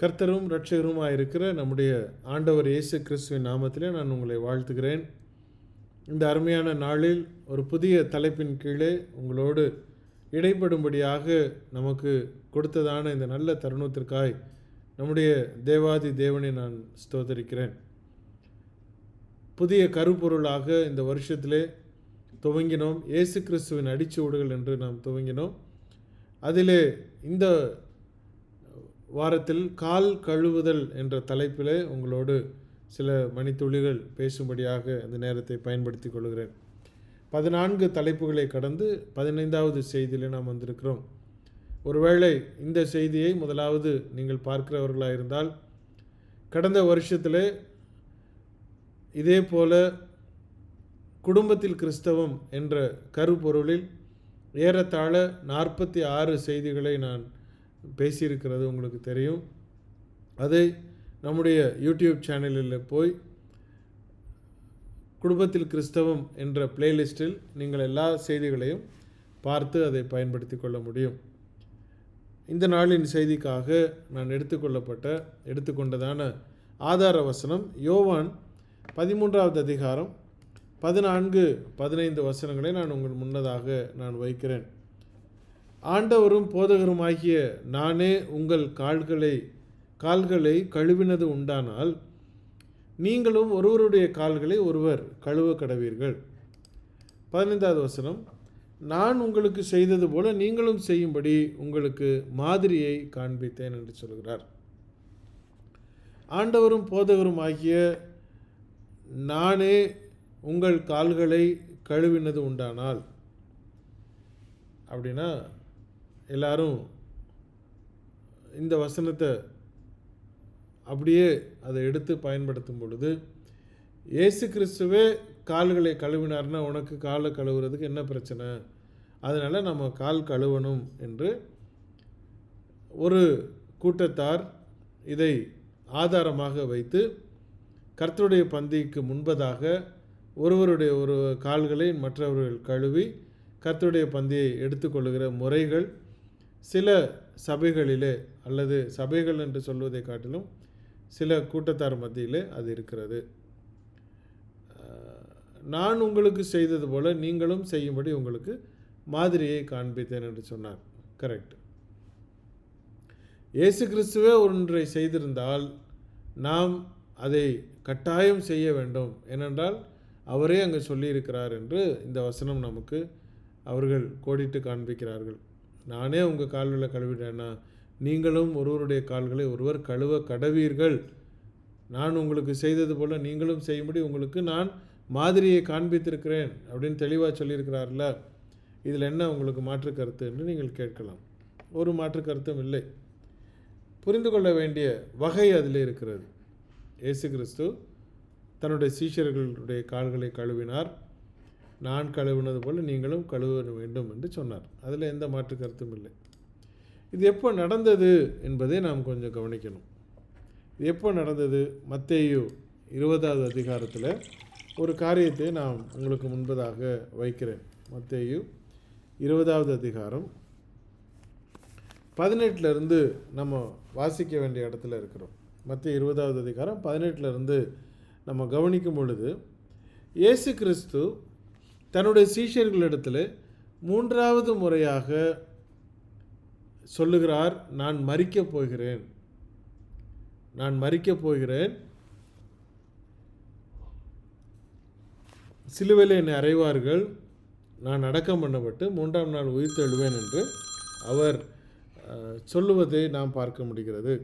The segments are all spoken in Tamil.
கர்த்தரும் இரட்சகருமாக இருக்கிற நம்முடைய ஆண்டவர் இயேசு கிறிஸ்துவின் நாமத்திலே நான் உங்களை வாழ்த்துகிறேன். இந்த அருமையான நாளில் ஒரு புதிய தலைப்பின் கீழே உங்களோடு இடைப்படும்படியாக நமக்கு கொடுத்ததான இந்த நல்ல தருணத்திற்காய் நம்முடைய தேவாதி தேவனை நான் ஸ்தோத்தரிக்கிறேன். புதிய கருப்பொருளாக இந்த வருஷத்திலே துவங்கினோம். இயேசு கிறிஸ்துவின் அடிச்சுவடுகள் என்று நாம் துவங்கினோம். அதிலே இந்த வாரத்தில் கால் கழுவுதல் என்ற தலைப்பிலே உங்களோடு சில மணித்துளிகள் பேசும்படியாக அந்த நேரத்தை பயன்படுத்தி கொள்கிறேன். பதினான்கு தலைப்புகளை கடந்து பதினைந்தாவது செய்தியில் நாம் வந்திருக்கிறோம். ஒருவேளை இந்த செய்தியை முதலாவது நீங்கள் பார்க்கிறவர்களாக இருந்தால் கடந்த வருஷத்தில் இதே போல குடும்பத்தில் கிறிஸ்தவம் என்ற கருப்பொருளில் ஏறத்தாழ நாற்பத்தி ஆறு செய்திகளை நான் பேசியிருக்கிறது உங்களுக்கு தெரியும். அதை நம்முடைய யூடியூப் சேனலில் போய் குடும்பத்தில் கிறிஸ்தவம் என்ற பிளேலிஸ்டில் நீங்கள் எல்லா செய்திகளையும் பார்த்து அதை பயன்படுத்தி கொள்ள முடியும். இந்த நாளின் செய்திக்காக நான் எடுத்துக்கொள்ளப்பட்ட எடுத்துக்கொண்டதான ஆதார வசனம் யோவான் பதிமூன்றாவது அதிகாரம் பதினான்கு பதினைந்து வசனங்களை நான் உங்கள் முன்னதாக நான் வைக்கிறேன். ஆண்டவரும் போதகருமாகிய நானே உங்கள் கால்களை கால்களை கழுவினது உண்டானால் நீங்களும் ஒருவருடைய கால்களை ஒருவர் கழுவ கடவீர்கள் பதினைந்தாவது வசனம். நான் உங்களுக்கு செய்தது போல நீங்களும் செய்யும்படி உங்களுக்கு மாதிரியை காண்பித்தேன் என்று சொல்கிறார். ஆண்டவரும் போதகரும் ஆகிய நானே உங்கள் கால்களை கழுவினது உண்டானால் அப்படின்னா எல்லாரும் இந்த வசனத்தை அப்படியே அதை எடுத்து பயன்படுத்தும் பொழுது இயேசு கிறிஸ்துவே கால்களை கழுவினார்னா உனக்கு காலை கழுவுறதுக்கு என்ன பிரச்சனை? அதனால் நம்ம கால் கழுவணும் என்று ஒரு கூட்டத்தார் இதை ஆதாரமாக வைத்து கர்த்தருடைய பந்திக்கு முன்பதாக ஒருவருடைய ஒரு கால்களை மற்றவர்கள் கழுவி கர்த்தருடைய பந்தியை எடுத்துக்கொள்கிற முறைகள் சில சபைகளிலே அல்லது சபைகள் என்று சொல்வதை காட்டிலும் சில கூட்டத்தார் மத்தியிலே அது இருக்கிறது. நான் உங்களுக்கு செய்தது போல நீங்களும் செய்யும்படி உங்களுக்கு மாதிரியை காண்பித்தேன் என்று சொன்னார். கரெக்ட் இயேசு கிறிஸ்துவே ஒன்றை செய்திருந்தால் நாம் அதை கட்டாயம் செய்ய வேண்டும். ஏனென்றால் அவரே அங்கு சொல்லியிருக்கிறார் என்று இந்த வசனம் நமக்கு அவர்கள் கோடிட்டு காண்பிக்கிறார்கள். நானே உங்கள் கால்களை கழுவிட்டேன்னா நீங்களும் ஒருவருடைய கால்களை ஒருவர் கழுவ கடவீர்கள். நான் உங்களுக்கு செய்தது போல் நீங்களும் செய்யும்படி உங்களுக்கு நான் மாதிரியை காண்பித்திருக்கிறேன் அப்படின்னு தெளிவாக சொல்லியிருக்கிறார்ல. இதில் என்ன உங்களுக்கு மாற்று கருத்து என்று நீங்கள் கேட்கலாம். ஒரு மாற்று கருத்தும் இல்லை. புரிந்து கொள்ள வேண்டிய வகை அதில் இருக்கிறது. இயேசு கிறிஸ்து தன்னுடைய சீஷர்களுடைய கால்களை கழுவினார். நான் கழுவினது போல் நீங்களும் கழுவ வேண்டும் என்று சொன்னார். அதில் எந்த மாற்று கருத்தும் இல்லை. இது எப்போ நடந்தது என்பதை நாம் கொஞ்சம் கவனிக்கணும். இது எப்போ நடந்தது? மத்தேயு இருபதாவது அதிகாரத்தில் ஒரு காரியத்தை நான் உங்களுக்கு முன்பதாக வைக்கிறேன். மத்தேயு இருபதாவது அதிகாரம் பதினெட்டுலேருந்து நம்ம வாசிக்க வேண்டிய இடத்துல இருக்கிறோம். மத்திய இருபதாவது அதிகாரம் பதினெட்டுலேருந்து நம்ம கவனிக்கும் பொழுது இயேசு கிறிஸ்து தன்னுடைய சீஷர்களிடத்தில் மூன்றாவது முறையாக சொல்லுகிறார் நான் மறிக்கப் போகிறேன். நான் மறிக்கப் போகிறேன். சிலுவையில் என்னை அறைவார்கள். நான் அடக்கம் பண்ணப்பட்டு மூன்றாம் நாள் உயிர் தெழுவேன் என்று அவர் சொல்லுவதை நாம் பார்க்க முடிகிறது.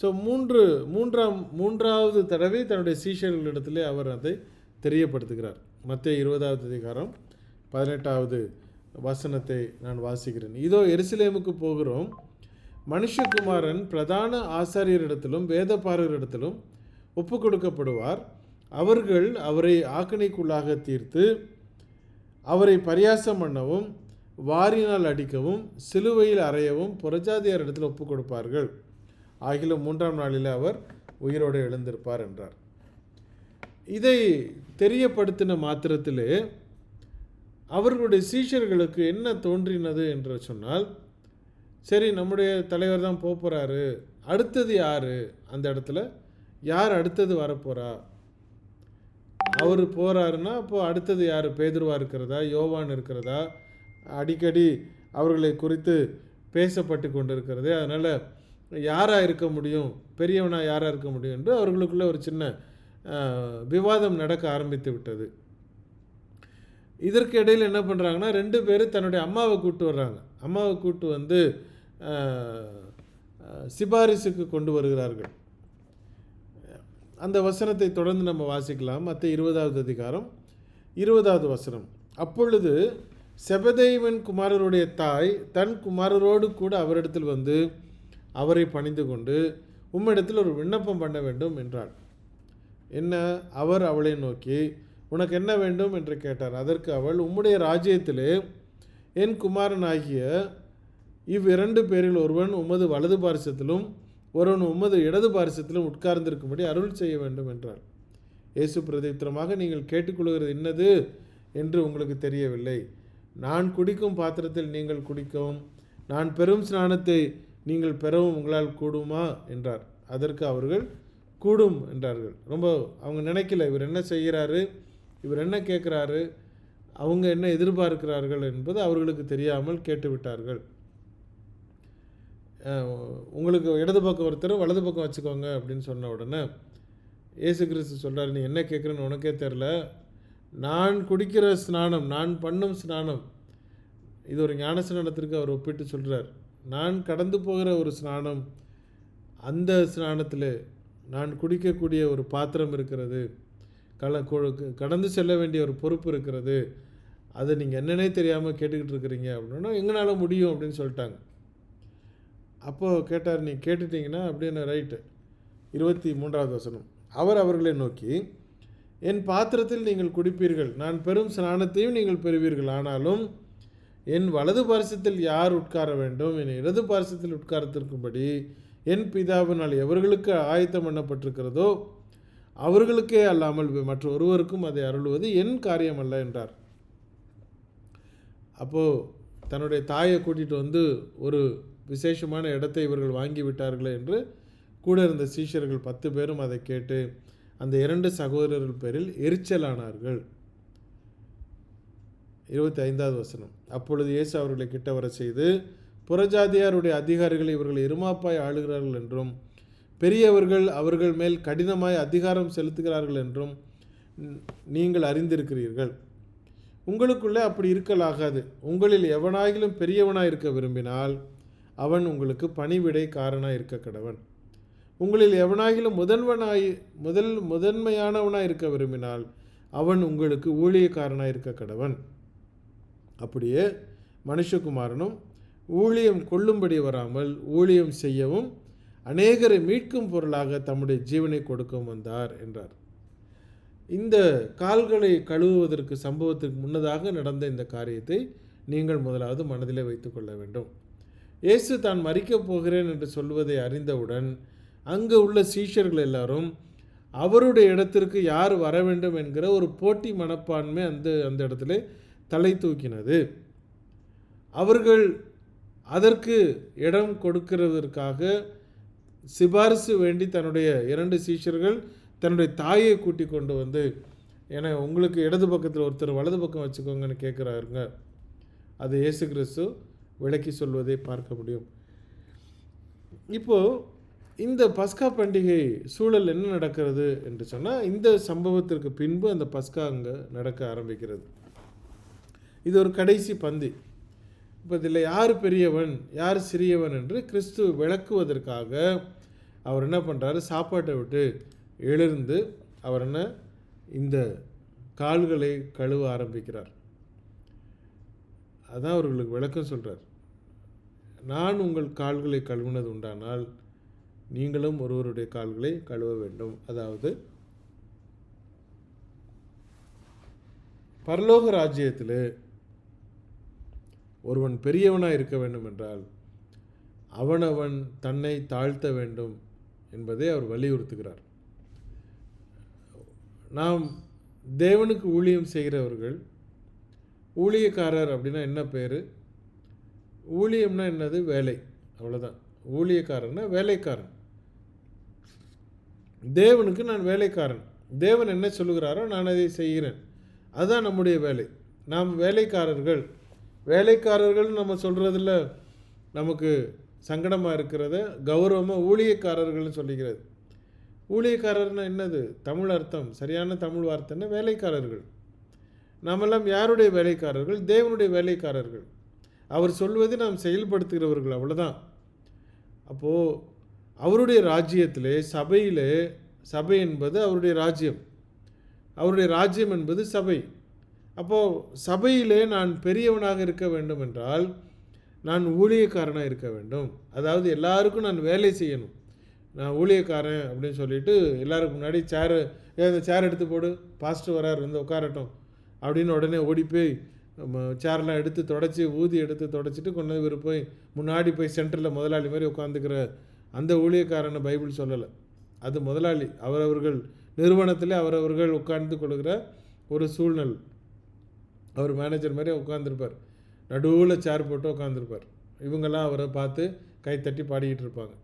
ஸோ மூன்று மூன்றாம் மூன்றாவது தடவை தன்னுடைய சீஷர்களிடத்திலே அவர் அதை தெரியப்படுத்துகிறார். மத்திய இருபதாவது அதிகாரம் பதினெட்டாவது வசனத்தை நான் வாசிக்கிறேன். இதோ எருசலேமுக்கு போகிறோம். மனுஷகுமாரன் பிரதான ஆசாரியரிடத்திலும் வேதப்பாரரிடத்திலும் ஒப்பு கொடுக்கப்படுவார். அவர்கள் அவரை ஆக்கணைக்குள்ளாக தீர்த்து அவரை பரியாசம் பண்ணவும் வாரினால் அடிக்கவும் சிலுவையில் அறையவும் புறஜாதியார் இடத்தில் ஒப்பு கொடுப்பார்கள். ஆகிலும் மூன்றாம் நாளில் அவர் உயிரோடு எழுந்திருப்பார் என்றார். இதை தெரியப்படுத்தின மாத்திரத்திலே அவர்களுடைய சீஷர்களுக்கு என்ன தோன்றினது என்று சொன்னால் சரி நம்முடைய தலைவர் தான் போகிறாரு அடுத்தது யார்? அந்த இடத்துல யார் அடுத்தது வரப்போகிறா அவர் போகிறாருன்னா அப்போ அடுத்தது யார்? பேதுருவா இருக்கிறதா? யோவான் இருக்கிறதா? அடிக்கடி அவர்களை குறித்து பேசப்பட்டு கொண்டிருக்கிறது. அதனால் யாராக இருக்க முடியும்? பெரியவனாக யாராக இருக்க முடியும்? என்று அவர்களுக்குள்ள ஒரு சின்ன விவாதம் நடக்க ஆரம்பித்து விட்டது. இதற்கு இடையில் என்ன பண்ணுறாங்கன்னா ரெண்டு பேரும் தன்னுடைய அம்மாவை கூட்டு வர்றாங்க. அம்மாவை கூட்டு வந்து சிபாரிசுக்கு கொண்டு வருகிறார்கள். அந்த வசனத்தை தொடர்ந்து நம்ம வாசிக்கலாம். மற்ற இருபதாவது அதிகாரம் இருபதாவது வசனம். அப்பொழுது செபதேவன் குமாரருடைய தாய் தன் குமாரரோடு கூட அவரிடத்தில் வந்து அவரை பணிந்து கொண்டு உம்மிடத்தில் ஒரு விண்ணப்பம் பண்ண வேண்டும் என்றாள். என்ன? அவர் அவளை நோக்கி உனக்கு என்ன வேண்டும்? என்று கேட்டார். அதற்கு அவள் உம்முடைய ராஜ்யத்திலே என் குமாரனாகிய இவ்விரண்டு பேரில் ஒருவன் உமது வலது பாரிசத்திலும் ஒருவன் உமது இடது பாரிசத்திலும் உட்கார்ந்திருக்கும்படி அருள் செய்ய வேண்டும் என்றார் இயேசு பிரதித்திரமாக நீங்கள் கேட்டுக்கொள்கிறது என்னது என்று உங்களுக்கு தெரியவில்லை. நான் குடிக்கும் பாத்திரத்தில் நீங்கள் குடிக்கவும் நான் பெரும் ஸ்நானத்தை நீங்கள் பெறவும் உங்களால் கூடுமா? என்றார். அதற்கு அவர்கள் கூடும் என்றார்கள். ரொம்ப அவங்க நினைக்கல இவர் என்ன செய்கிறாரு இவர் என்ன கேட்குறாரு அவங்க என்ன எதிர்பார்க்கிறார்கள் என்பது அவர்களுக்கு தெரியாமல் கேட்டுவிட்டார்கள். உங்களுக்கு இடது பக்கம் ஒருத்தர் வலது பக்கம் வச்சுக்கோங்க அப்படின்னு சொன்ன உடனே இயேசு கிறிஸ்து சொல்கிறார் நீ என்ன கேட்குறேன்னு உனக்கே தெரில நான் குடிக்கிற ஸ்நானம் நான் பண்ணும் ஸ்நானம் இது ஒரு ஞான ஸ்நானத்திற்கு அவர் ஒப்பிட்டு சொல்கிறார் நான் கடந்து போகிற ஒரு ஸ்நானம் அந்த ஸ்நானத்தில் நான் குடிக்கக்கூடிய ஒரு பாத்திரம் இருக்கிறது கல கடந்து செல்ல வேண்டிய ஒரு பொறுப்பு இருக்கிறது அதை நீங்கள் என்னன்னே தெரியாமல் கேட்டுக்கிட்டு இருக்கிறீங்க அப்படின்னா எங்களால் முடியும் அப்படின்னு சொல்லிட்டாங்க. அப்போது கேட்டார் நீ கேட்டுட்டீங்கன்னா அப்படின்னு ரைட்டு. இருபத்தி மூன்றாவது வசனம். அவர் அவர்களை நோக்கி என் பாத்திரத்தில் நீங்கள் குடிப்பீர்கள். நான் பெரும் ஸ்நானத்தையும் நீங்கள் பெறுவீர்கள். ஆனாலும் என் வலது பாரசத்தில் யார் உட்கார வேண்டும்? என் இடது பாரசத்தில் உட்காரத்திற்கும்படி என் பிதாவினால் எவர்களுக்கு ஆயத்தம் பண்ணப்பட்டிருக்கிறதோ அவர்களுக்கே அல்லாமல் மற்ற ஒருவருக்கும் அதை அருள்வது என் காரியம் அல்ல என்றார். அப்போது தன்னுடைய தாயை கூட்டிகிட்டு வந்து ஒரு விசேஷமான இடத்தை இவர்கள் வாங்கி விட்டார்களே என்று கூட இருந்த சீஷர்கள் பத்து பேரும் அதை கேட்டு அந்த இரண்டு சகோதரர்கள் பேரில் எரிச்சலானார்கள். இருபத்தி ஐந்தாவது வசனம். அப்பொழுது இயேசு அவர்களை கிட்ட வர செய்து புறஜாதியாருடைய அதிகாரிகள் இவர்கள் இருமாப்பாய் ஆளுகிறார்கள் என்றும் பெரியவர்கள் அவர்கள் மேல் கடினமாய் அதிகாரம் செலுத்துகிறார்கள் என்றும் நீங்கள் அறிந்திருக்கிறீர்கள். உங்களுக்குள்ளே அப்படி இருக்கலாகாது உங்களில் எவனாகிலும் பெரியவனாக இருக்க விரும்பினால் அவன் உங்களுக்கு பணிவிடை காரணாக இருக்க கடவன். உங்களில் எவனாகிலும் முதல்வனாய் முதல் முதன்மையானவனாக இருக்க விரும்பினால் அவன் உங்களுக்கு ஊழியக்காரனாக இருக்க கடவன். அப்படியே மனுஷகுமாரனும் ஊழியம் கொள்ளும்படி வராமல் ஊழியம் செய்யவும் அநேகரை மீட்கும் பொருளாக தம்முடைய ஜீவனை கொடுக்கவும் வந்தார் என்றார். இந்த கால்களை கழுவுவதற்கு சம்பவத்திற்கு முன்னதாக நடந்த இந்த காரியத்தை நீங்கள் முதலாவது மனதிலே வைத்துக்கொள்ள வேண்டும். இயேசு தான் மறிக்கப் போகிறேன் என்று சொல்வதை அறிந்தவுடன் அங்கு உள்ள சீஷர்கள் எல்லாரும் அவருடைய இடத்திற்கு யார் வர வேண்டும் என்கிற ஒரு போட்டி மனப்பான்மை அந்த அந்த இடத்துல தலை தூக்கினது. அவர்கள் அதற்கு இடம் கொடுக்கிறதற்காக சிபாரிசு வேண்டி தன்னுடைய இரண்டு சீஷர்கள் தன்னுடைய தாயை கூட்டி கொண்டு வந்து ஏன்னா உங்களுக்கு இடது பக்கத்தில் ஒருத்தர் வலது பக்கம் வச்சுக்கோங்கன்னு கேட்குறாருங்க. அது இயேசு கிறிஸ்து விளக்கி சொல்வதை பார்க்க முடியும். இப்போது இந்த பஸ்கா பண்டிகை சூழல் என்ன நடக்கிறது என்று சொன்னால் இந்த சம்பவத்திற்கு பின்பு அந்த பஸ்கா அங்கே நடக்க ஆரம்பிக்கிறது. இது ஒரு கடைசி பந்தி. இப்போ இதில் யார் பெரியவன்? யார் சிறியவன் என்று கிறிஸ்து விளக்குவதற்காக அவர் என்ன பண்ணுறாரு சாப்பாட்டை விட்டு எழுந்து அவர் என்ன? இந்த கால்களை கழுவ ஆரம்பிக்கிறார். அதான் அவர்களுக்கு விளக்கம் சொல்கிறார் நான் உங்கள் கால்களை கழுவினது உண்டானால் நீங்களும் ஒருவருடைய கால்களை கழுவ வேண்டும். அதாவது பரலோக ராஜ்யத்தில் ஒருவன் பெரியவனாக இருக்க வேண்டும் என்றால் அவனவன் தன்னை தாழ்த்த வேண்டும் என்பதை அவர் வலியுறுத்துகிறார். நாம் தேவனுக்கு ஊழியம் செய்கிறவர்கள் ஊழியக்காரர் அப்படின்னா என்ன பேர்? ஊழியம்னா என்னது? வேலை. அவ்வளோதான் ஊழியக்காரன்னா வேலைக்காரன். தேவனுக்கு நான் வேலைக்காரன். தேவன் என்ன சொல்லுகிறாரோ நான் அதை செய்கிறேன். அதுதான் நம்முடைய வேலை. நாம் வேலைக்காரர்கள். வேலைக்காரர்கள் நம்ம சொல்கிறதுல நமக்கு சங்கடமாக இருக்கிறத கௌரவமாக ஊழியக்காரர்கள்னு சொல்லிக்கிறது. ஊழியக்காரர்னா என்னது? தமிழ் அர்த்தம். சரியான தமிழ் வார்த்தைன்னா வேலைக்காரர்கள். நாமெல்லாம் யாருடைய வேலைக்காரர்கள்? தேவனுடைய வேலைக்காரர்கள். அவர் சொல்வதை நாம் செயல்படுத்துகிறவர்கள் அவ்வளோதான் அப்போது அவருடைய ராஜ்யத்திலே சபையிலே சபை என்பது அவருடைய ராஜ்யம். அவருடைய ராஜ்யம் என்பது சபை. அப்போது சபையிலே நான் பெரியவனாக இருக்க வேண்டும் என்றால் நான் ஊழியக்காரனாக இருக்க வேண்டும். அதாவது எல்லாருக்கும் நான் வேலை செய்யணும். நான் ஊழியக்காரன் அப்படின்னு சொல்லிட்டு எல்லாருக்கும் முன்னாடி சேரு ஏதாவது சேர் எடுத்து போடு பாஸ்ட்டு வரார் வந்து உட்காரட்டும். அப்படின்னு உடனே ஓடி போய் சேர்லாம் எடுத்து தொடச்சி ஊதி எடுத்து தொடச்சிட்டு கொண்டு வந்து இவர் போய் முன்னாடி போய் சென்டரில் முதலாளி மாதிரி உட்காந்துக்கிற அந்த ஊழியக்காரனை பைபிள் சொல்லலை. அது முதலாளி அவரவர்கள் நிறுவனத்தில் அவரவர்கள் உட்கார்ந்து கொள்கிற ஒரு சூழ்நிலை. அவர் மேனேஜர் மாதிரி உட்காந்துருப்பார் நடுவில் சேர் போட்டு உட்காந்துருப்பார் இவங்கெல்லாம் அவரை பார்த்து கை தட்டி பாடிக்கிட்டு இருப்பாங்க.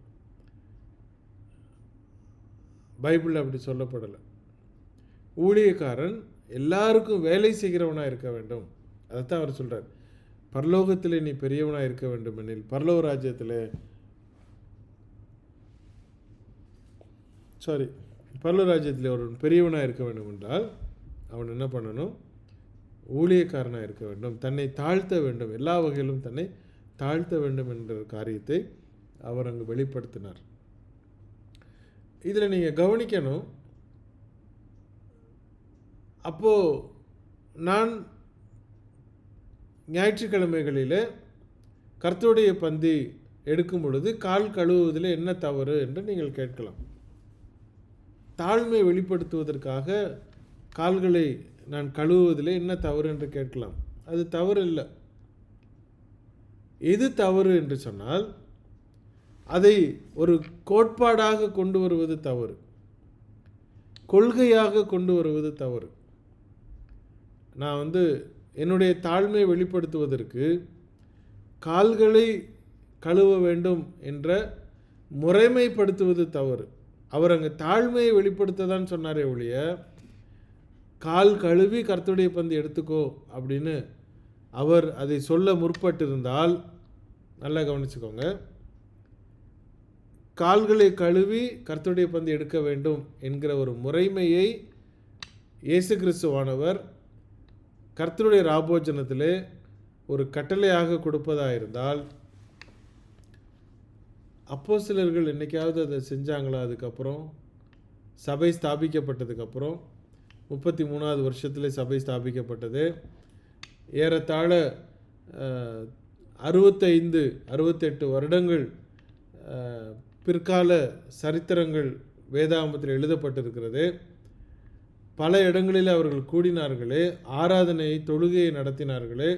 பைபிளில் அப்படி சொல்லப்படலை. ஊழியக்காரன் எல்லாருக்கும் வேலை செய்கிறவனாக இருக்க வேண்டும். அதைத்தான் அவர் சொல்கிறார் பரலோகத்தில் நீ பெரியவனாக இருக்க வேண்டும் எனில் பரலோக ராஜ்யத்தில் சாரி பரலோக ராஜ்யத்தில் ஒரு பெரியவனாக இருக்க வேண்டும் என்றால் அவன் என்ன பண்ணணும்? ஊழியக்காரனாக இருக்க வேண்டும் தன்னை தாழ்த்த வேண்டும் எல்லா வகையிலும் தன்னை தாழ்த்த வேண்டும் என்ற காரியத்தை அவர் அங்கு வெளிப்படுத்தினார். இதில் நீங்கள் கவனிக்கணும் அப்போது நான் ஞாயிற்றுக்கிழமைகளில் கர்த்தருடைய பந்தி எடுக்கும் பொழுது கால் கழுவுவதில் என்ன தவறு என்று நீங்கள் கேட்கலாம். தாழ்மை வெளிப்படுத்துவதற்காக கால்களை நான் கழுவுவதில் என்ன தவறு என்று கேட்கலாம். அது தவறு இல்லை எது தவறு என்று சொன்னால் அதை ஒரு கோட்பாடாக கொண்டு வருவது தவறு. கொள்கையாக கொண்டு வருவது தவறு. நான் வந்து என்னுடைய தாழ்மையை வெளிப்படுத்துவதற்கு கால்களை கழுவ வேண்டும் என்ற முறைமைப்படுத்துவது தவறு. அவர் அங்கே தாழ்மையை வெளிப்படுத்த தான் சொன்னாரே ஒழிய கால் கழுவி கர்த்தருடைய பந்து எடுத்துக்கோ அப்படின்னு அவர் அதை சொல்ல முற்பட்டிருந்தால் நல்லா கவனிச்சுக்கோங்க. கால்களை கழுவி கர்த்தருடைய பந்து எடுக்க வேண்டும் என்கிற ஒரு முறைமையை இயேசு கிறிஸ்துவானவர் கர்த்தருடைய ராபோஜனத்திலே ஒரு கட்டளையாக கொடுப்பதாக இருந்தால் அப்போ சிலர்கள் என்றைக்காவது அதை செஞ்சாங்களா அதுக்கப்புறம்? சபை ஸ்தாபிக்கப்பட்டதுக்கப்புறம்? முப்பத்தி மூணாவது வருஷத்தில் சபை ஸ்தாபிக்கப்பட்டது. ஏறத்தாழ அறுபத்தைந்து அறுபத்தெட்டு வருடங்கள் பிற்கால சரித்திரங்கள் வேதாகமத்தில் எழுதப்பட்டிருக்கிறது. பல இடங்களில் அவர்கள் கூடினார்களே ஆராதனை தொழுகையை நடத்தினார்களே.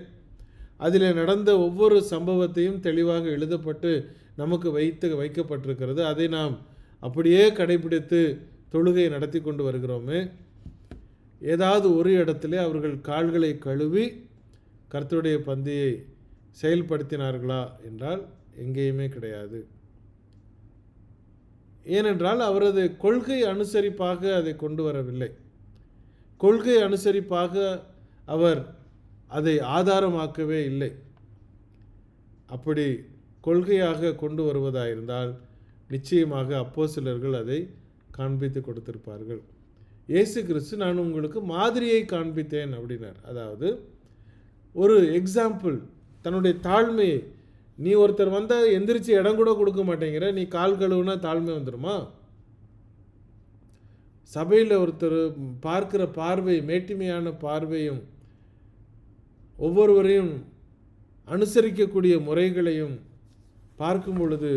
அதில் நடந்த ஒவ்வொரு சம்பவத்தையும் தெளிவாக எழுதப்பட்டு நமக்கு வைத்து வைக்கப்பட்டிருக்கிறது. அதை நாம் அப்படியே கடைபிடித்து தொழுகை நடத்தி கொண்டு வருகிறோமே. ஏதாவது ஒரு இடத்திலே அவர்கள் கால்களை கழுவி கர்த்தருடைய பந்தியை செயல்படுத்தினார்களா என்றால் எங்கேயுமே கிடையாது. ஏனென்றால் அவரது கொள்கை அனுசரிப்பாக அதை கொண்டு வரவில்லை. கொள்கை அனுசரிப்பாக அவர் அதை ஆதாரமாக்கவே இல்லை. அப்படி கொள்கையாக கொண்டு வருவதாயிருந்தால் நிச்சயமாக அப்போஸ்தலர்கள் அதை காண்பித்து கொடுத்திருப்பார்கள். இயேசு கிறிஸ்து நான் உங்களுக்கு மாதிரியை காண்பித்தேன் அப்படின்னார். அதாவது ஒரு எக்ஸாம்பிள் தன்னுடைய தாழ்மையை நீ ஒருத்தர் வந்தால் எந்திரிச்சு இடம் கூட கொடுக்க மாட்டேங்கிற நீ கால் கழுவுனா தாழ்மை வந்துடுமா சபையில் ஒருத்தர் பார்க்கிற பார்வை மேட்டிமையான பார்வையும் ஒவ்வொருவரையும் அனுசரிக்கக்கூடிய முறைகளையும் பார்க்கும் பொழுது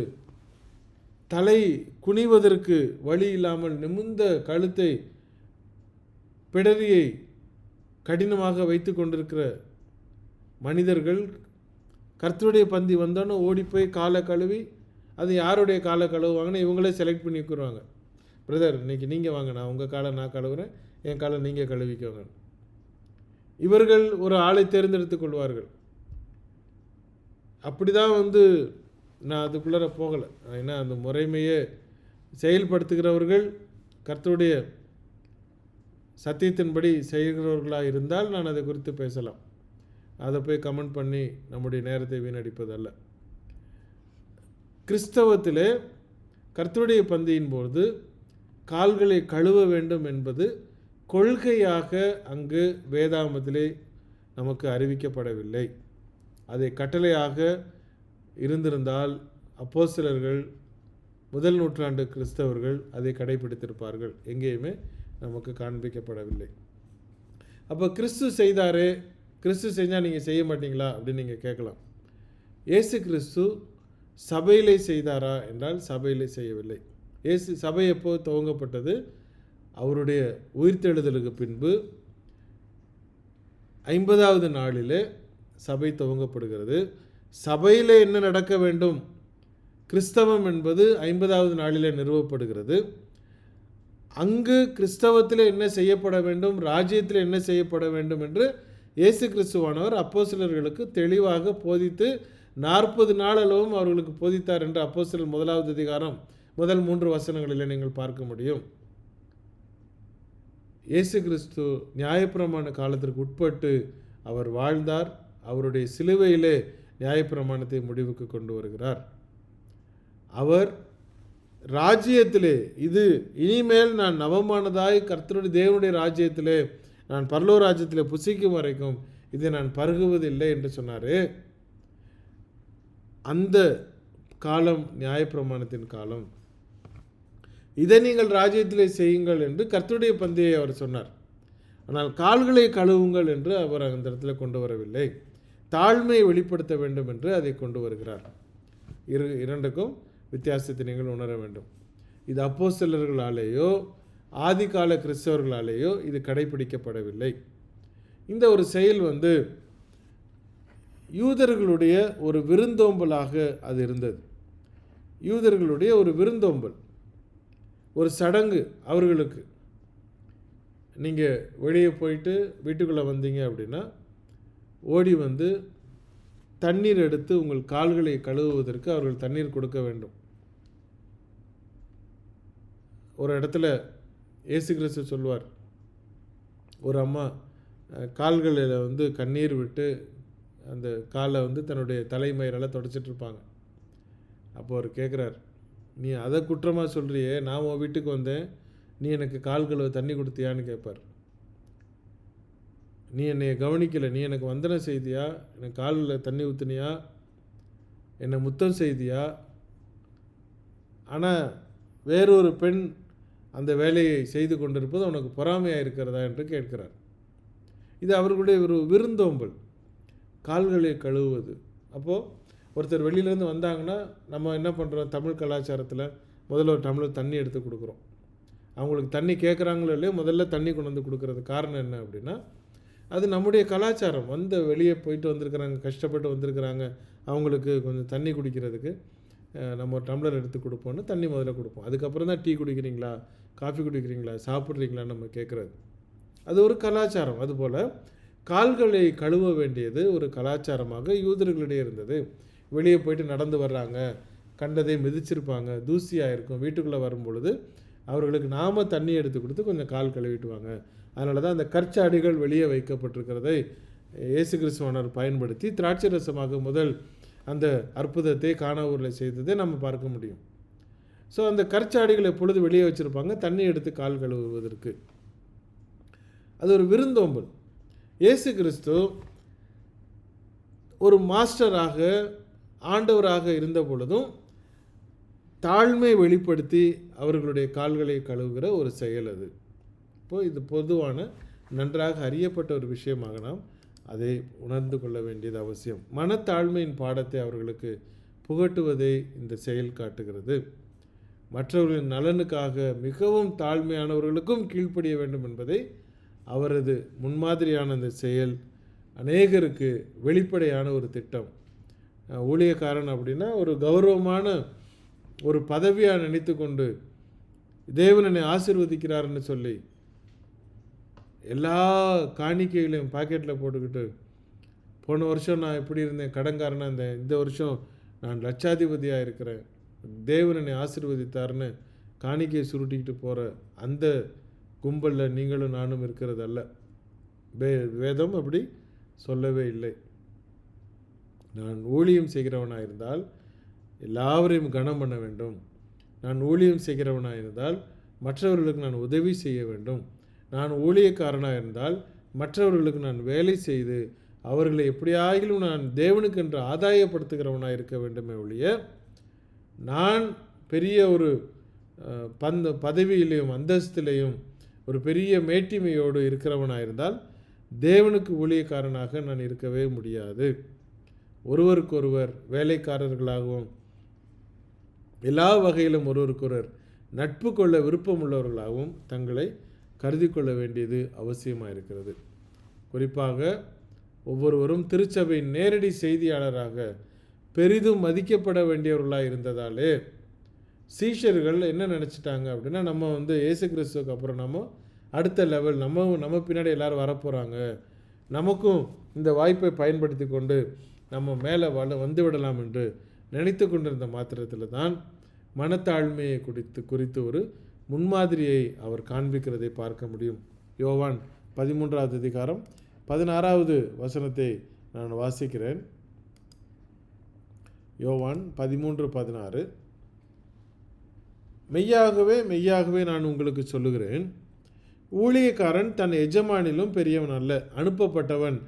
தலை குனிவதற்கு வழி இல்லாமல் நிமிர்ந்த கழுத்தை பிடரியை கடினமாக வைத்து கொண்டிருக்கிற மனிதர்கள் கர்த்தருடைய பந்தி வந்தோன்னே ஓடி போய் காலை கழுவி அது யாருடைய காலை கழுவுவாங்கன்னு இவங்களே செலக்ட் பண்ணி வைக்கிறாங்க பிரதர் இன்னைக்கு நீங்கள் வாங்க நான் உங்கள் காலை நான் கழுவுறேன் என் காலை நீங்கள் கழுவிக்கோங்க. இவர்கள் ஒரு ஆளை தேர்ந்தெடுத்துக் கொள்வார்கள். அப்படி தான் வந்து நான் அதுக்குள்ளார போகலை. ஏன்னா அந்த முறைமையை செயல்படுத்துகிறவர்கள் கர்த்தருடைய சத்தியத்தின்படி செய்கிறவர்களாக இருந்தால் நான் அதை குறித்து பேசலாம். அதை போய் கமெண்ட் பண்ணி நம்முடைய நேரத்தை வீணடிப்பதல்ல. கிறிஸ்தவத்திலே கர்த்தருடைய பந்தியின் போது கால்களை கழுவ வேண்டும் என்பது கொள்கையாக அங்கு வேதாமத்திலே நமக்கு அறிவிக்கப்படவில்லை. அதை கட்டளையாக இருந்திருந்தால் அப்போஸ்தலர்கள் முதல் நூற்றாண்டு கிறிஸ்தவர்கள் அதை கடைபிடித்திருப்பார்கள். எங்கேயுமே நமக்கு காண்பிக்கப்படவில்லை. அப்போ கிறிஸ்து செய்தாரே கிறிஸ்து செஞ்சால் நீங்கள் செய்ய மாட்டீங்களா அப்படின்னு நீங்கள் கேட்கலாம். ஏசு கிறிஸ்து சபையிலே செய்தாரா என்றால் சபையிலே செய்யவில்லை. ஏசு சபை எப்போ துவங்கப்பட்டது? அவருடைய உயிர்த்தெழுதலுக்கு பின்பு ஐம்பதாவது நாளிலே சபை துவங்கப்படுகிறது. சபையில் என்ன நடக்க வேண்டும்? கிறிஸ்தவம் என்பது ஐம்பதாவது நாளில் நிறுவப்படுகிறது. அங்கு கிறிஸ்தவத்தில் என்ன செய்யப்பட வேண்டும் ராஜ்யத்தில் என்ன செய்யப்பட வேண்டும் என்று இயேசு கிறிஸ்துவானவர் அப்போஸ்தலர்களுக்கு தெளிவாக போதித்து நாற்பது நாளளவும் அவர்களுக்கு போதித்தார் என்று அப்போஸ்தலர் முதலாவது அதிகாரம் முதல் மூன்று வசனங்களில் நீங்கள் பார்க்க முடியும். இயேசு கிறிஸ்து நியாயப்பிரமாண காலத்திற்கு உட்பட்டு அவர் வாழ்ந்தார். அவருடைய சிலுவையிலே நியாயப்பிரமாணத்தை முடிவுக்கு கொண்டு வருகிறார். அவர் ராஜ்யத்திலே இது இனிமேல் நான் நவமானதாய் கர்த்தருடைய தேவனுடைய ராஜ்யத்திலே நான் பரலோ ராஜ்யத்திலே புசிக்கும் வரைக்கும் இதை நான் பருகுவதில்லை என்று சொன்னார். அந்த காலம் நியாயப்பிரமாணத்தின் காலம். இதை நீங்கள் ராஜ்யத்திலே செய்யுங்கள் என்று கர்த்தருடைய பந்தியை அவர் சொன்னார். ஆனால் கால்களை கழுவுங்கள் என்று அவர் அந்த இடத்துல கொண்டு வரவில்லை. தாழ்மையை வெளிப்படுத்த வேண்டும் என்று அதை கொண்டு வருகிறார். இரு இரண்டுக்கும் வித்தியாசத்தை நீங்கள் உணர வேண்டும். இது அப்போஸ்தலர்களாலேயோ ஆதிகால கிறிஸ்தவர்களாலேயோ இது கடைபிடிக்கப்படவில்லை. இந்த ஒரு செயல் வந்து யூதர்களுடைய ஒரு விருந்தோம்பலாக அது இருந்தது. யூதர்களுடைய ஒரு விருந்தோம்பல் ஒரு சடங்கு அவர்களுக்கு. நீங்கள் வெளியே போயிட்டு வீட்டுக்குள்ளே வந்தீங்க அப்படின்னா ஓடி வந்து தண்ணீர் எடுத்து உங்கள் கால்களை கழுவுவதற்கு அவர்கள் தண்ணீர் கொடுக்க வேண்டும். ஒரு இடத்துல ஏசு கிறிஸ்து சொல்வார் ஒரு அம்மா கால்களில் வந்து கண்ணீர் விட்டு அந்த காலை வந்து தன்னுடைய தலைமயிரால் தொடச்சிட்டு இருப்பாங்க. அப்போ அவர் கேட்குறார் நீ அதை குற்றமாக சொல்கிறியே நான் உன் வீட்டுக்கு வந்தேன். நீ எனக்கு கால் கழுவ தண்ணி கொடுத்தியான்னு கேட்பார் நீ என்னை கவனிக்கலை. நீ எனக்கு வந்தன செய்தியா? எனக்கு காலில் தண்ணி ஊற்றுனியா என்னை முத்தம் செய்தியா? ஆனால் வேறொரு பெண் அந்த வேலையை செய்து கொண்டிருப்பது உனக்கு பொறாமையாக இருக்கிறதா என்று கேட்கிறார். இது அவர்களுடைய ஒரு விருந்தோம்பல். கால்களை கழுவுவது. அப்போது ஒருத்தர் வெளியிலேருந்து வந்தாங்கன்னா நம்ம என்ன பண்ணுறோம் தமிழ் கலாச்சாரத்தில் முதல்ல ஒரு டம்ளர் தண்ணி எடுத்து கொடுக்குறோம். அவங்களுக்கு தண்ணி கேட்குறாங்களோ இல்லையோ முதல்ல தண்ணி கொண்டு வந்து கொடுக்குறது காரணம் என்ன அப்படின்னா அது நம்முடைய கலாச்சாரம். வந்த வெளியே போயிட்டு வந்திருக்கிறாங்க கஷ்டப்பட்டு வந்திருக்கிறாங்க அவங்களுக்கு கொஞ்சம் தண்ணி குடிக்கிறதுக்கு. நம்ம ஒரு டம்ளர் எடுத்து கொடுப்போம்னு தண்ணி முதல்ல கொடுப்போம். அதுக்கப்புறம் தான் டீ குடிக்கிறீங்களா? காஃபி குடிக்கிறீங்களா? சாப்பிட்றீங்களான்னு நம்ம கேட்குறது. அது ஒரு கலாச்சாரம். அதுபோல் கால்களை கழுவ வேண்டியது ஒரு கலாச்சாரமாக யூதர்களிடையே இருந்தது. வெளியே போயிட்டு நடந்து வர்றாங்க. கண்டதை மிதிச்சிருப்பாங்க. தூசியாக இருக்கும். வீட்டுக்குள்ளே வரும்பொழுது அவர்களுக்கு நாம் தண்ணி எடுத்து கொடுத்து கொஞ்சம் கால் கழுவிட்டுவாங்க. அதனால தான் அந்த கற்சாடிகள் வெளியே வைக்கப்பட்டிருக்கிறதை இயேசு கிறிஸ்துவனர் பயன்படுத்தி திராட்சை ரசமாக முதல் அந்த அற்புதத்தை காணாவூரில் செய்ததை நம்ம பார்க்க முடியும். ஸோ அந்த கற்சாடிகளை எப்பொழுது வெளியே வச்சுருப்பாங்க? தண்ணி எடுத்து கால் கழுவுவதற்கு. அது ஒரு விருந்தோம்பல். இயேசு கிறிஸ்து ஒரு மாஸ்டராக ஆண்டவராக இருந்த பொழுதும் தாழ்மை வெளிப்படுத்தி அவர்களுடைய கால்களை கழுவுகிற ஒரு செயல் அது. இப்போது இது பொதுவான நன்றாக அறியப்பட்ட ஒரு விஷயமாக நாம் அதை உணர்ந்து கொள்ள வேண்டியது அவசியம். மனத்தாழ்மையின் பாடத்தை அவர்களுக்கு புகட்டுவதை இந்த செயல் காட்டுகிறது. மற்றவர்களின் நலனுக்காக மிகவும் தாழ்மையானவர்களுக்கும் கீழ்ப்படிய வேண்டும் என்பதை அவரது முன்மாதிரியான அந்த செயல் அநேகருக்கு வெளிப்படையான ஒரு திட்டம். ஊழியக்காரன் அப்படின்னா ஒரு கௌரவமான ஒரு பதவியாக நினைத்து கொண்டு தேவனனை என்னை சொல்லி எல்லா காணிக்கைகளையும் பாக்கெட்டில் போட்டுக்கிட்டு போன வருஷம் நான் எப்படி இருந்தேன் கடன்காரனாக இருந்தேன் இந்த வருஷம் நான் லட்சாதிபதியாக இருக்கிறேன் தேவனனை ஆசீர்வதித்தாருன்னு காணிக்கையை சுருட்டிக்கிட்டு போகிற அந்த கும்பலில் நீங்களும் நானும் இருக்கிறதல்ல. வே வேதம் அப்படி சொல்லவே இல்லை. நான் ஊழியம் செய்கிறவனாக இருந்தால் எல்லாவரையும் கனம் பண்ண வேண்டும். நான் ஊழியம் செய்கிறவனாக இருந்தால் மற்றவர்களுக்கு நான் உதவி செய்ய வேண்டும். நான் ஊழியக்காரனாக இருந்தால் மற்றவர்களுக்கு நான் வேலை செய்து அவர்களை எப்படியாகிலும் நான் தேவனுக்கு என்று ஆதாயப்படுத்துகிறவனாக இருக்க வேண்டுமே ஒழிய நான் பெரிய ஒரு பந்த பதவியிலையும் அந்தஸ்திலையும் ஒரு பெரிய மேட்டிமையோடு இருக்கிறவனாக இருந்தால் தேவனுக்கு ஊழியக்காரனாக நான் இருக்கவே முடியாது. ஒருவருக்கொருவர் வேலைக்காரர்களாகவும் எல்லா வகையிலும் ஒருவருக்கொருவர் நட்பு கொள்ள விருப்பமுள்ளவர்களாகவும் தங்களை கருதி கொள்ள வேண்டியது அவசியமாக இருக்கிறது. குறிப்பாக ஒவ்வொருவரும் திருச்சபையின் நேரடி செய்தியாளராக பெரிதும் மதிக்கப்பட வேண்டியவர்களாக இருந்ததாலே சீஷர்கள் என்ன நினச்சிட்டாங்க அப்படின்னா நம்ம வந்து இயேசு கிறிஸ்துவுக்கு அப்புறம் நம்ம அடுத்த லெவல் நம்ம நம்ம பின்னாடி எல்லாரும் வரப்போகிறாங்க நமக்கும் இந்த வாய்ப்பை பயன்படுத்தி கொண்டு நம்ம மேலே வள வந்து விடலாம் என்று நினைத்து கொண்டிருந்த மாத்திரத்தில் தான் மனத்தாழ்மையை குறித்து குறித்து ஒரு முன்மாதிரியை அவர் காண்பிக்கிறதை பார்க்க முடியும். யோவான் பதிமூன்றாவது அதிகாரம் பதினாறாவது வசனத்தை நான் வாசிக்கிறேன். யோவான் பதிமூன்று பதினாறு. மெய்யாகவே மெய்யாகவே நான் உங்களுக்கு சொல்லுகிறேன். ஊழியக்காரன் தன் எஜமானிலும் பெரியவன் அல்ல. அனுப்பப்பட்டவன்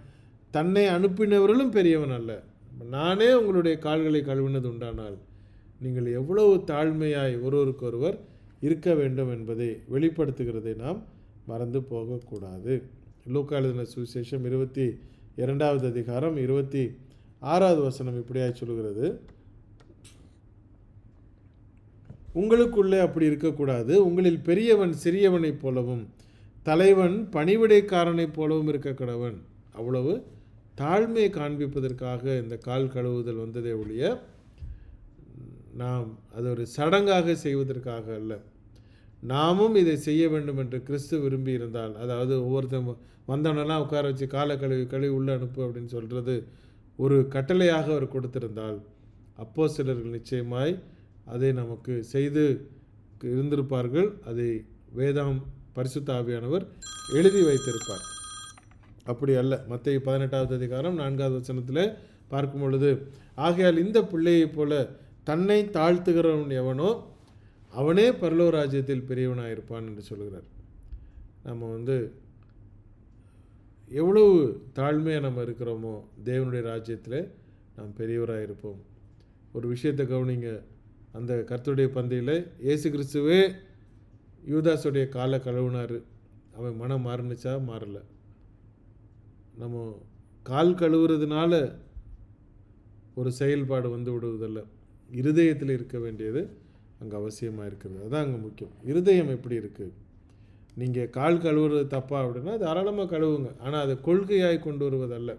தன்னை அனுப்பினவர்களும் பெரியவன் அல்ல. நானே உங்களுடைய கால்களை கழுவினது உண்டானால் நீங்கள் எவ்வளவு தாழ்மையாய் ஒருவருக்கொருவர் இருக்க வேண்டும் என்பதை வெளிப்படுத்துகிறதை நாம் மறந்து போகக்கூடாது. லூக்கா எழுதின சுவிசேஷம் இருபத்தி இரண்டாவது அதிகாரம் இருபத்தி ஆறாவது வசனம் இப்படியாய் சொல்கிறது. உங்களுக்குள்ளே அப்படி இருக்கக்கூடாது. உங்களில் பெரியவன் சிறியவனைப் போலவும் தலைவன் பணிவிடைக்காரனைப் போலவும் இருக்க கடவன் அவ்வளவு தாழ்மையை காண்பிப்பதற்காக இந்த கால் கழுவுதல் வந்ததே ஒழிய நாம் அது ஒரு சடங்காக செய்வதற்காக அல்ல. நாமும் இதை செய்ய வேண்டும் என்று கிறிஸ்து விரும்பி இருந்தால் அதாவது ஒவ்வொருத்தன் வந்தவனெல்லாம் உட்கார வச்சு காலை கழுவி கழுவி உள்ளே அனுப்பு அப்படின்னு சொல்கிறது ஒரு கட்டளையாக அவர் கொடுத்திருந்தால் அப்போ சிலர்கள் நிச்சயமாய் அதை நமக்கு செய்து இருந்திருப்பார்கள். அதை வேதாம் பரிசுத்தாவியானவர் எழுதி வைத்திருப்பார். அப்படி அல்ல. மத்திய பதினெட்டாவது அதிகாரம் நான்காவது வசனத்தில் பார்க்கும் பொழுது ஆகையால் இந்த பிள்ளையைப் போல தன்னை தாழ்த்துகிறவன் எவனோ அவனே பரலோ ராஜ்யத்தில் பெரியவனாக இருப்பான் என்று சொல்கிறார். நம்ம வந்து எவ்வளவு தாழ்மையாக நம்ம இருக்கிறோமோ தேவனுடைய ராஜ்யத்தில் நாம் பெரியவராக இருப்போம். ஒரு விஷயத்தை கவனிங்க. அந்த கர்த்தருடைய பந்தியில் இயேசு கிறிஸ்துவே யூதாஸுடைய காலை கழுவுனார். அவன் மனம் மாறுனுச்சா? மாறலை. நம்ம கால் கழுவுறதுனால ஒரு செயல்பாடு வந்து விடுவதில்லை. இருதயத்தில் இருக்க வேண்டியது அங்கே அவசியமாக இருக்கிறது. அதுதான் அங்கே முக்கியம். இருதயம் எப்படி இருக்குது நீங்கள் கால் கழுவுறது தப்பா அப்படின்னா தாராளமாக கழுவுங்க. ஆனால் அதை கொள்கையாய் கொண்டு வருவதல்ல.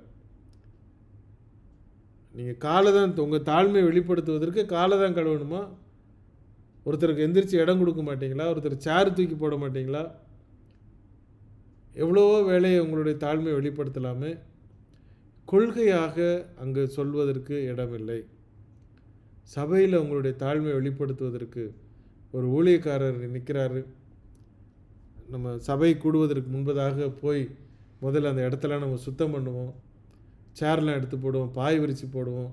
நீங்கள் காலை தான் உங்கள் தாழ்மையை வெளிப்படுத்துவதற்கு காலை தான் கழுவணுமா? ஒருத்தருக்கு எந்திரிச்சு இடம் கொடுக்க மாட்டீங்களா? ஒருத்தர் சேர் தூக்கி போட மாட்டீங்களா? எவ்வளவோ வேலையை உங்களுடைய தாழ்மையை வெளிப்படுத்தலாமே? கொள்கையாக அங்கு சொல்வதற்கு இடமில்லை. சபையில் உங்களுடைய தாழ்மையை வெளிப்படுத்துவதற்கு ஒரு ஊழியக்காரர் நிற்கிறாரு. நம்ம சபை கூடுவதற்கு முன்பதாக போய் முதல்ல அந்த இடத்தெல்லாம் நம்ம சுத்தம் பண்ணுவோம். சேர்லாம் எடுத்து போடுவோம் பாய் விரித்து போடுவோம்.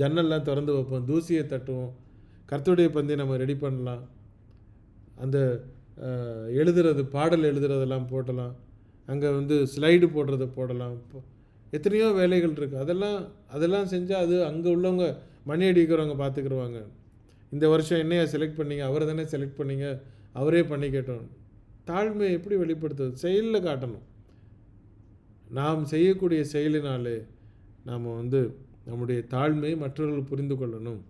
ஜன்னல்லாம் திறந்து வைப்போம் தூசியை தட்டுவோம். கருத்துடைய பந்தை நம்ம ரெடி பண்ணலாம். அந்த எழுதுறது பாடல் எழுதுறதெல்லாம் போடலாம் அங்கே வந்து ஸ்லைடு போடுறத போடலாம். எத்தனையோ வேலைகள் இருக்குது அதெல்லாம் அதெல்லாம் செஞ்சால் அது அங்கே உள்ளவங்க மணி அடிக்கிறவங்க பார்த்துக்குருவாங்க. இந்த வருஷம் என்னையா செலக்ட் பண்ணீங்க? அவரை தானே செலக்ட் பண்ணீங்க? அவரே பண்ணிக்கட்டும் தாழ்மையை எப்படி வெளிப்படுத்துவது? செயலில் காட்டணும். நாம் செய்யக்கூடிய செயலினாலே நாம் வந்து நம்முடைய தாழ்மையை மற்றவர்கள் புரிந்து கொள்ளணும்.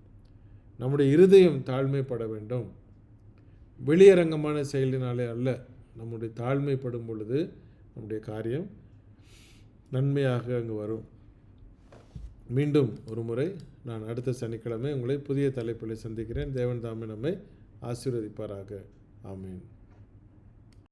நம்முடைய இருதயம் தாழ்மைப்பட வேண்டும். வெளியரங்கமான செயலினாலே அல்ல நம்முடைய தாழ்மைப்படும் பொழுது நம்முடைய காரியம் நன்மையாக அங்கு வரும். மீண்டும் ஒரு முறை நான் அடுத்த சனிக்கிழமை உங்களை புதிய தலைப்பில் சந்திக்கிறேன். தேவன் தாமே நம்மை ஆசீர்வதிப்பாராக. ஆமீன்.